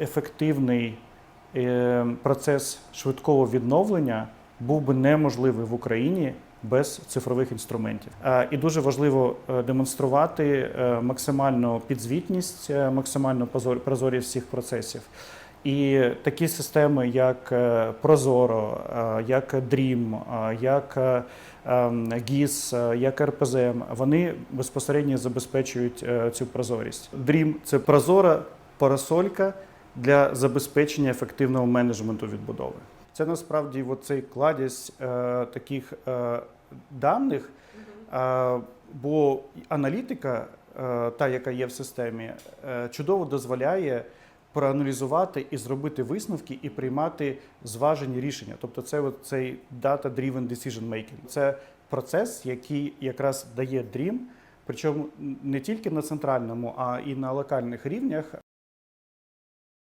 Ефективний е, процес швидкого відновлення був би неможливий в Україні без цифрових інструментів. Е, І дуже важливо е, демонструвати максимальну підзвітність, максимальну прозорість всіх процесів. І такі системи, як Прозоро, як е, як ем, е, як РПЗМ, вони безпосередньо забезпечують цю прозорість. Dream – це прозора парасолька для забезпечення ефективного менеджменту відбудови. Це насправді цей кладязь е, таких е, даних, е, бо аналітика, е, та яка є в системі, е, чудово дозволяє проаналізувати і зробити висновки і приймати зважені рішення. Тобто, це от цей data-driven decision making. Це процес, який якраз дає DREAM, причому не тільки на центральному, а і на локальних рівнях